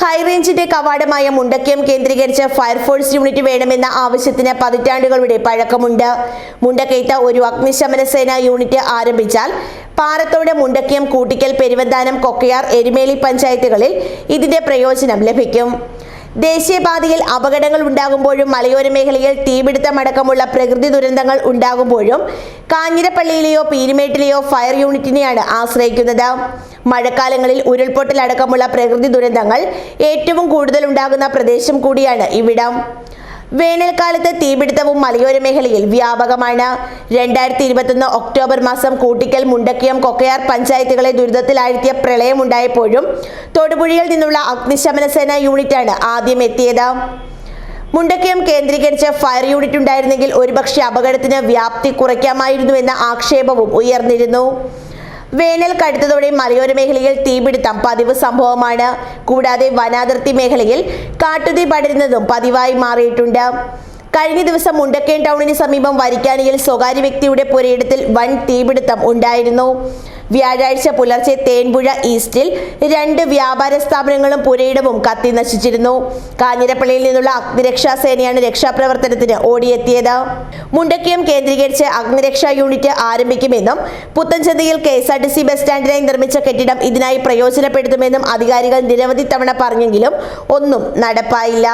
ഹൈറേഞ്ചിന്റെ കവാടമായ മുണ്ടക്കയം കേന്ദ്രീകരിച്ച് fire force unit വേണമെന്ന ആവശ്യത്തിന് പതിറ്റാണ്ടുകളുടെ പഴക്കമുണ്ട്. മുണ്ടക്കയത്ത് ഒരു അഗ്നിശമന സേനാ യൂണിറ്റ് ആരംഭിച്ചാൽ പാറത്തോട് മുണ്ടക്കയം കൂട്ടിക്കൽ പെരുവന്താനം കൊക്കയാർ എരുമേലി പഞ്ചായത്തുകളിൽ ഇതിന്റെ പ്രയോജനം ലഭിക്കും. ദേശീയപാതയിൽ അപകടങ്ങൾ ഉണ്ടാകുമ്പോഴും മലയോര മേഖലയിൽ തീപിടുത്തമടക്കമുള്ള പ്രകൃതി ദുരന്തങ്ങൾ ഉണ്ടാകുമ്പോഴും കാഞ്ഞിരപ്പള്ളിയിലെയോ പീരുമേട്ടിലെയോ ഫയർ യൂണിറ്റിനെയാണ് ആശ്രയിക്കുന്നത്. മഴക്കാലങ്ങളിൽ ഉരുൾപൊട്ടലടക്കമുള്ള പ്രകൃതി ദുരന്തങ്ങൾ ഏറ്റവും കൂടുതൽ ഉണ്ടാകുന്ന പ്രദേശം കൂടിയാണ് ഇവിടം. വേനൽക്കാലത്ത് തീപിടുത്തവും മലയോര മേഖലയിൽ വ്യാപകമാണ്. രണ്ടായിരത്തി ഇരുപത്തൊന്ന് ഒക്ടോബർ മാസം കൂട്ടിക്കൽ മുണ്ടക്കിയം കൊക്കയാർ പഞ്ചായത്തുകളെ ദുരിതത്തിലാഴ്ത്തിയ പ്രളയമുണ്ടായപ്പോഴും തൊടുപുഴയിൽ നിന്നുള്ള അഗ്നിശമന സേന യൂണിറ്റാണ് ആദ്യം എത്തിയത്. മുണ്ടക്കയം കേന്ദ്രീകരിച്ച ഫയർ യൂണിറ്റ് ഉണ്ടായിരുന്നെങ്കിൽ ഒരുപക്ഷെ അപകടത്തിന് വ്യാപ്തി കുറയ്ക്കാമായിരുന്നുവെന്ന ആക്ഷേപവും ഉയർന്നിരുന്നു. വേനൽ കടുത്തതോടെ മലയോര മേഖലയിൽ തീപിടുത്തം പതിവ് സംഭവമാണ്. കൂടാതെ വനാതിർത്തി മേഖലയിൽ കാട്ടുതീ പടരുന്നതും പതിവായി മാറിയിട്ടുണ്ട്. കഴിഞ്ഞ ദിവസം മുണ്ടക്കയം ടൗണിന് സമീപം വരിക്കാനിയിൽ സ്വകാര്യ വ്യക്തിയുടെ പുരയിടത്തിൽ വൻ തീപിടുത്തം ഉണ്ടായിരുന്നു. വ്യാഴാഴ്ച പുലർച്ചെ തേൻപുഴ ഈസ്റ്റിൽ രണ്ട് വ്യാപാര സ്ഥാപനങ്ങളും പുരയിടവും കത്തി നശിച്ചിരുന്നു. കാഞ്ഞിരപ്പള്ളിയിൽ നിന്നുള്ള അഗ്നിരക്ഷാ സേനയാണ് രക്ഷാപ്രവർത്തനത്തിന് ഓടിയെത്തിയത്. മുണ്ടക്കയം കേന്ദ്രീകരിച്ച് അഗ്നിരക്ഷാ യൂണിറ്റ് ആരംഭിക്കുമെന്നും പുത്തൻചന്തയിൽ K S R T C bus സ്റ്റാൻഡിനായി നിർമ്മിച്ച കെട്ടിടം ഇതിനായി പ്രയോജനപ്പെടുത്തുമെന്നും അധികാരികൾ നിരവധി തവണ പറഞ്ഞെങ്കിലും ഒന്നും നടപ്പായില്ല.